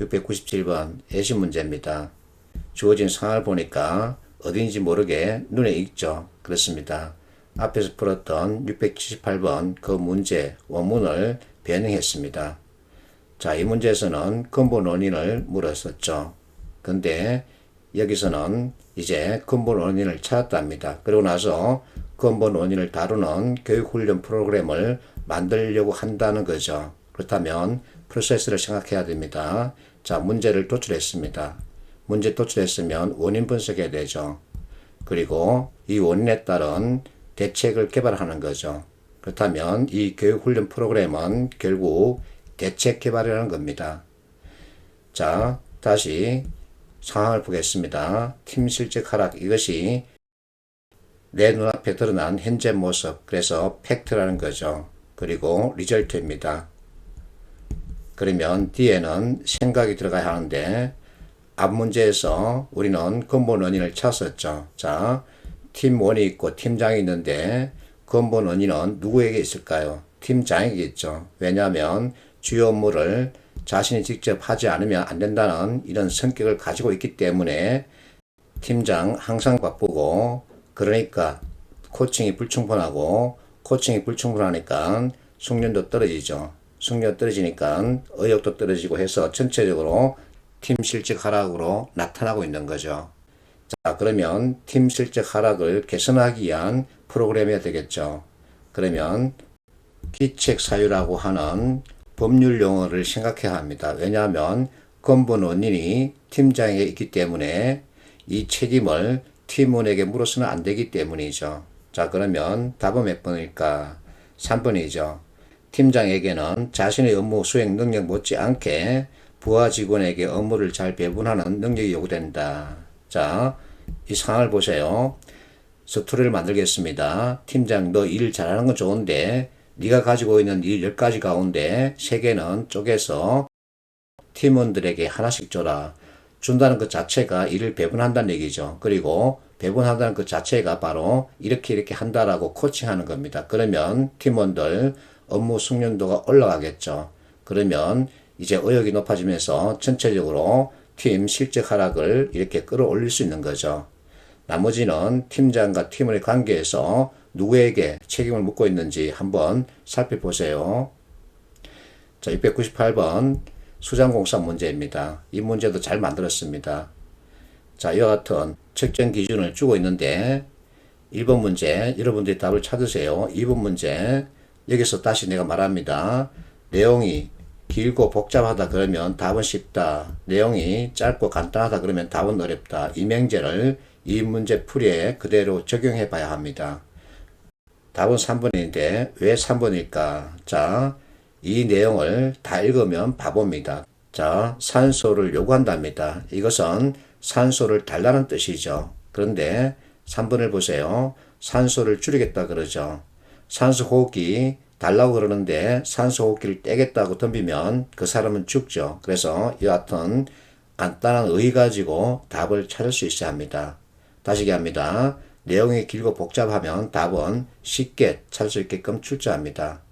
697번 애시 문제입니다. 주어진 상황을 보니까 어딘지 모르게 눈에 익죠. 그렇습니다. 앞에서 풀었던 678번 그 문제 원문을 변형했습니다. 자, 이 문제에서는 근본 원인을 물었었죠. 근데 여기서는 이제 근본 원인을 찾았답니다. 그리고 나서 근본 원인을 다루는 교육훈련 프로그램을 만들려고 한다는 거죠. 그렇다면 프로세스를 생각해야 됩니다. 자, 문제를 도출했습니다. 문제 도출했으면 원인 분석해야 되죠. 그리고 이 원인에 따른 대책을 개발하는 거죠. 그렇다면 이 교육훈련 프로그램은 결국 대책 개발이라는 겁니다. 자, 다시 상황을 보겠습니다. 팀 실적 하락 이것이 내 눈앞에 드러난 현재 모습 그래서 팩트라는 거죠. 그리고 리절트입니다. 그러면 뒤에는 생각이 들어가야 하는데 앞 문제에서 우리는 근본 원인을 찾았죠. 자, 팀원이 있고 팀장이 있는데 근본 원인은 누구에게 있을까요? 팀장에게 있죠. 왜냐하면 주요 업무를 자신이 직접 하지 않으면 안 된다는 이런 성격을 가지고 있기 때문에 팀장 항상 바쁘고 그러니까 코칭이 불충분하고 코칭이 불충분하니까 숙련도 떨어지죠. 숙련 떨어지니까 의욕도 떨어지고 해서 전체적으로 팀 실적 하락으로 나타나고 있는 거죠. 자, 그러면 팀 실적 하락을 개선하기 위한 프로그램이 되겠죠. 그러면 기책 사유라고 하는 법률 용어를 생각해야 합니다. 왜냐하면 근본 원인이 팀장에게 있기 때문에 이 책임을 팀원에게 물어서는 안 되기 때문이죠. 자, 그러면 답은 몇 번일까? 3번이죠. 팀장에게는 자신의 업무 수행 능력 못지않게 부하 직원에게 업무를 잘 배분하는 능력이 요구된다. 자, 이 상황을 보세요. 스토리를 만들겠습니다. 팀장 너 일 잘하는 건 좋은데 네가 가지고 있는 일 10가지 가운데 3개는 쪼개서 팀원들에게 하나씩 줘라. 준다는 것 자체가 일을 배분한다는 얘기죠. 그리고 배분한다는 것 자체가 바로 이렇게 이렇게 한다라고 코칭하는 겁니다. 그러면 팀원들 업무 숙련도가 올라가겠죠. 그러면 이제 의욕이 높아지면서 전체적으로 팀 실적 하락을 이렇게 끌어올릴 수 있는 거죠. 나머지는 팀장과 팀원의 관계에서 누구에게 책임을 묻고 있는지 한번 살펴보세요. 자, 698번 수장공사 문제입니다. 이 문제도 잘 만들었습니다. 자, 이와 같은 측정 기준을 주고 있는데 1번 문제 여러분들이 답을 찾으세요. 2번 문제 여기서 다시 내가 말합니다. 내용이 길고 복잡하다 그러면 답은 쉽다. 내용이 짧고 간단하다 그러면 답은 어렵다. 이 명제를 이 문제 풀이에 그대로 적용해 봐야 합니다. 답은 3번인데 왜 3번일까? 자, 이 내용을 다 읽으면 바보입니다. 자, 산소를 요구한답니다. 이것은 산소를 달라는 뜻이죠. 그런데 3번을 보세요. 산소를 줄이겠다 그러죠. 산소 호흡기 달라고 그러는데 산소 호흡기를 떼겠다고 덤비면 그 사람은 죽죠. 그래서 이 같은 간단한 의 가지고 답을 찾을 수 있어야 합니다. 다시 얘기합니다. 내용이 길고 복잡하면 답은 쉽게 찾을 수 있게끔 출제합니다.